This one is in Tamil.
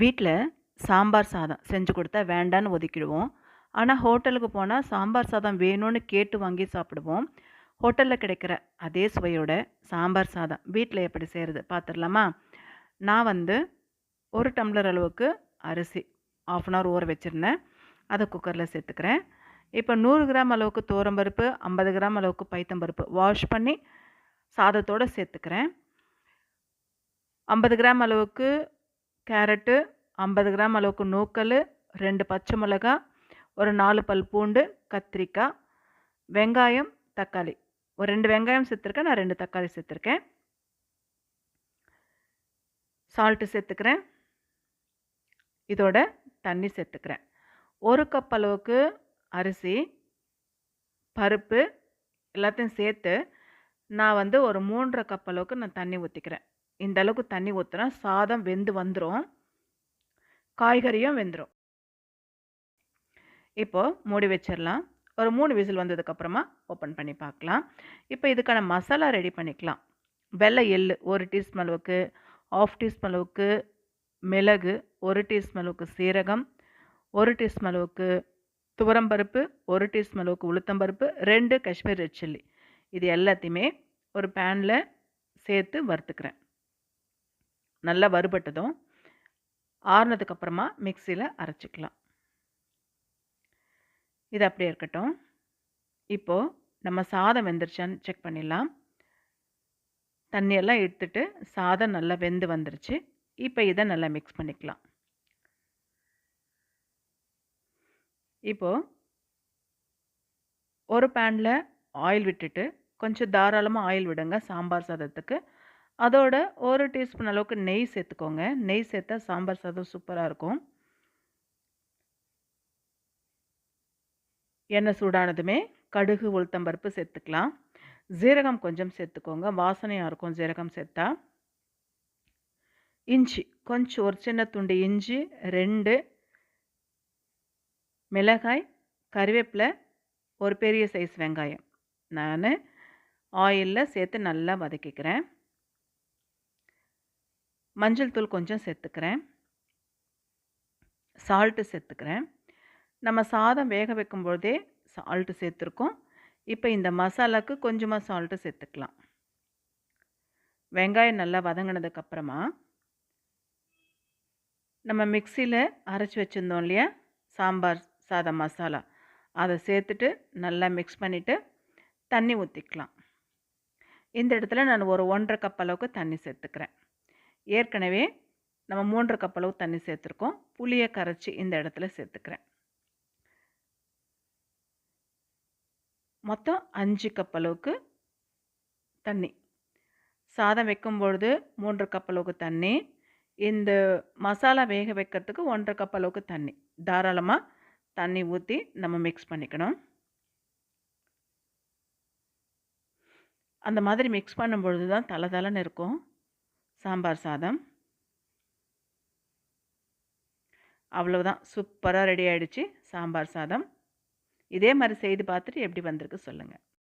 வீட்டில் சாம்பார் சாதம் செஞ்சு கொடுத்தா வேண்டான்னு ஒதுக்கிடுவோம். ஆனால் ஹோட்டலுக்கு போனால் சாம்பார் சாதம் வேணும்னு கேட்டு வாங்கி சாப்பிடுவோம். ஹோட்டலில் கிடைக்கிற அதே சுவையோட சாம்பார் சாதம் வீட்டில் எப்படி செய்கிறது பார்த்துடலாமா நான் வந்து ஒரு டம்ளர் அளவுக்கு அரிசி ஆஃப் அன் ஹவர் ஊற வச்சுருந்தேன். அதை குக்கரில் சேர்த்துக்கிறேன். இப்போ நூறு கிராம் அளவுக்கு தோரம்பருப்பு ஐம்பது கிராம் அளவுக்கு பைத்தம்பருப்பு வாஷ் பண்ணி சாதத்தோடு சேர்த்துக்கிறேன். ஐம்பது கிராம் அளவுக்கு கேரட்டு ஐம்பது கிராம் அளவுக்கு நூக்கல் ரெண்டு பச்சை மிளகா ஒரு நாலு பல் பூண்டு கத்திரிக்காய் வெங்காயம் தக்காளி. ஒரு ரெண்டு வெங்காயம் சேர்த்துருக்கேன் நான் ரெண்டு தக்காளி சேர்த்துருக்கேன். சால்ட்டு சேர்த்துக்கிறேன். இதோட தண்ணி சேர்த்துக்கிறேன். ஒரு கப் அளவுக்கு அரிசி பருப்பு எல்லாத்தையும் சேர்த்து நான் வந்து ஒரு மூன்றரை கப் அளவுக்கு நான் தண்ணி ஊற்றிக்கிறேன் இந்த அளவுக்கு தண்ணி ஊற்றுனா சாதம் வெந்து வந்துடும் காய்கறியும் வெந்துடும் இப்போது மூடி வச்சிடலாம் ஒரு மூணு விசில் வந்ததுக்கப்புறமா ஓப்பன் பண்ணி பார்க்கலாம் இப்போ இதுக்கான மசாலா ரெடி பண்ணிக்கலாம். வெள்ளை எள் ஒரு டீஸ்பூன் அளவுக்கு ஆஃப் டீஸ்பூன் அளவுக்கு மிளகு ஒரு டீஸ்பூன் அளவுக்கு சீரகம் ஒரு டீஸ்பூன் அளவுக்கு துவரம்பருப்பு ஒரு டீஸ்பூன் அளவுக்கு உளுத்தம்பருப்பு ரெண்டு காஷ்மீர் ரெட் சில்லி இது எல்லாத்தையுமே ஒரு பேனில் சேர்த்து வறுத்துக்கிறேன். நல்லா வறுபட்டதும் ஆறுனதுக்கப்புறமா மிக்சியில் அரைச்சிக்கலாம். இது அப்படியே இருக்கட்டும். இப்போது நம்ம சாதம் வெந்துருச்சான்னு செக் பண்ணிடலாம். தண்ணியெல்லாம் எடுத்துட்டு சாதம் நல்லா வெந்து வந்துருச்சு. இப்போ இதை நல்லா மிக்ஸ் பண்ணிக்கலாம். இப்போது ஒரு பேனில் ஆயில் விட்டுட்டு கொஞ்சம் தாராளமாக ஆயில் விடுங்க. சாம்பார் சாதத்துக்கு அதோட ஒரு டீஸ்பூன் அளவுக்கு நெய் சேர்த்துக்கோங்க. நெய் சேர்த்தா சாம்பார் சாதம் சூப்பராக இருக்கும். எண்ணெய் சூடானதுமே கடுகு உளுத்தம்பருப்பு சேர்த்துக்கலாம். ஜீரகம் கொஞ்சம் சேர்த்துக்கோங்க. வாசனையாக இருக்கும் ஜீரகம் சேர்த்தா. இஞ்சி கொஞ்சம் ஒரு சின்ன துண்டு இஞ்சி ரெண்டு மிளகாய் கருவேப்பிலை ஒரு பெரிய சைஸ் வெங்காயம். நான் ஆயிலில் சேர்த்து நல்லா வதக்கிக்கிறேன். மஞ்சள் தூள் கொஞ்சம் சேர்த்துக்கிறேன். சால்ட்டு சேர்த்துக்கிறேன். நம்ம சாதம் வேக வைக்கும்போதே சால்ட்டு சேர்த்துருக்கோம். இப்போ இந்த மசாலாவுக்கு கொஞ்சமாக சால்ட்டு சேர்த்துக்கலாம். வெங்காயம் நல்லா வதங்கினதுக்கப்புறமா நம்ம மிக்சியில் அரைச்சி வச்சுருந்தோம் இல்லையா? சாம்பார் சாதம் மசாலா. அதை சேர்த்துட்டு நல்லா மிக்ஸ் பண்ணிவிட்டு தண்ணி ஊற்றிக்கலாம் இந்த இடத்துல நான் ஒரு ஒன்றரை கப் அளவுக்கு தண்ணி சேர்த்துக்கிறேன். ஏற்கனவே நம்ம மூன்று கப்பளவு தண்ணி சேர்த்துருக்கோம். புளியை கரைச்சி இந்த இடத்துல சேர்த்துக்கிறேன். மொத்தம் அஞ்சு கப் அளவுக்கு தண்ணி. சாதம் வைக்கும் பொழுது மூன்று கப் அளவுக்கு தண்ணி. இந்த மசாலா வேக வைக்கிறதுக்கு ஒன்றரை கப் அளவுக்கு தண்ணி. தாராளமாக தண்ணி ஊற்றி நம்ம மிக்ஸ் பண்ணிக்கணும். அந்த மாதிரி மிக்ஸ் பண்ணும்பொழுது தான் தலை தலைன்னு இருக்கும். சாம்பார் சாதம். அவ்வளோதான் சூப்பராக ரெடி ஆகிடுச்சு சாம்பார் சாதம். இதே மாதிரி செய்து பார்த்துட்டு எப்படி வந்திருக்கு சொல்லுங்கள்